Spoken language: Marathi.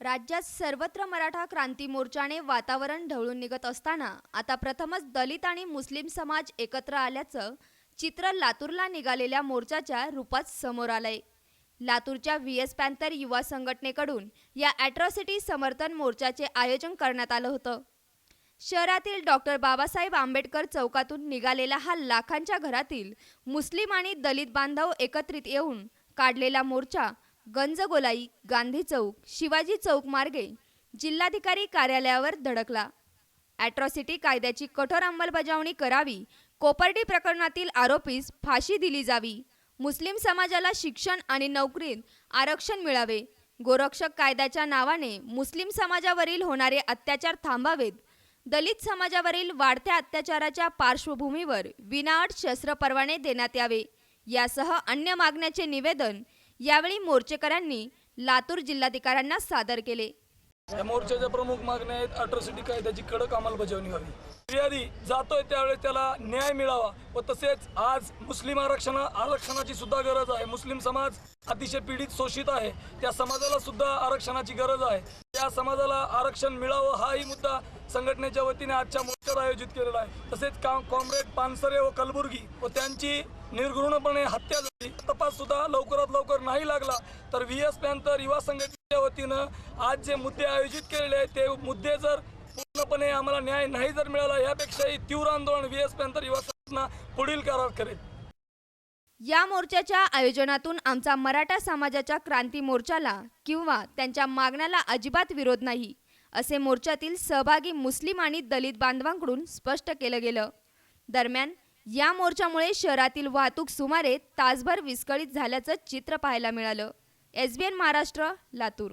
राज्यात सर्वत्र मराठा क्रांती मोर्चाने वातावरण ढवळून निघत असताना आता प्रथमच दलित आणि मुस्लिम समाज एकत्र आल्याचं चित्र लातूरला निघालेल्या मोर्चाच्या रूपात समोर आलंय. लातूरच्या व्ही एस पॅन्थर युवा संघटनेकडून या ॲट्रॉसिटी समर्थन मोर्चाचे आयोजन करण्यात आलं होतं. शहरातील डॉक्टर बाबासाहेब आंबेडकर चौकातून निघालेला हा लाखांच्या घरातील मुस्लिम आणि दलित बांधव एकत्रित येऊन काढलेला मोर्चा गंजगोलाई गांधी चौक शिवाजी चौक मार्गे जिल्हाधिकारी कार्यालयावर धडकला. ॲट्रॉसिटी कायद्याची कठोर अंमलबजावणी करावी कोपर्डी प्रकरणातील आरोपीस फाशी दिली जावी मुस्लिम समाजाला शिक्षण आणि नोकरीत आरक्षण मिळावे गोरक्षक कायद्याच्या नावाने मुस्लिम समाजावरील होणारे अत्याचार थांबावेत दलित समाजावरील वाढत्या अत्याचाराच्या पार्श्वभूमीवर विनाअट शस्त्र परवाने देण्यात यावे यासह अन्य मागण्याचे निवेदन यावेळी मोर्चेकऱ्यांनी लातूर जिल्हाधिकाऱ्यांना सादर केले. या मोर्चाच्या प्रमुख मागण्या आहेत अट्रॉसिटी कायद्याची कडक अंमलबजावणी व्हावी. फिर्यादी जातोय त्यावेळेस त्याला न्याय मिळावा व तसेच आज मुस्लिम आरक्षण आरक्षणाची सुद्धा गरज आहे. मुस्लिम समाज अतिशय पीडित शोषित आहे. त्या समाजाला सुद्धा आरक्षणाची गरज आहे. त्या समाजाला आरक्षण मिळावं हाही मुद्दा संघटनेच्या वतीने आजच्या मोर्चात आयोजित केलेला आहे. तसेच का कॉम्रेड पानसरे व कलबुर्गी व त्यांची निर्घृणपणे हत्या झाली. तपास सुद्धा लवकरात लवकर नाही लागला तर व्ही एस पॅन्थर युवा संघटनेच्या वतीनं आज जे मुद्दे आयोजित केलेले आहेत ते मुद्दे जर पूर्णपणे आम्हाला न्याय नाही जर मिळाला यापेक्षाही तीव्र आंदोलन व्ही एस पॅन्थर युवा संघटना पुढील करार करेल. या मोर्चाच्या आयोजनातून आमचा मराठा समाजाच्या क्रांती मोर्चाला किंवा त्यांच्या मागण्याला अजिबात विरोध नाही असे मोर्चातील सहभागी मुस्लिम आणि दलित बांधवांकडून स्पष्ट केलं गेलं. दरम्यान या मोर्चामुळे शहरातील वाहतूक सुमारे तासभर विस्कळीत झाल्याचं चित्र पाहायला मिळालं. S B N Maharashtra Latur.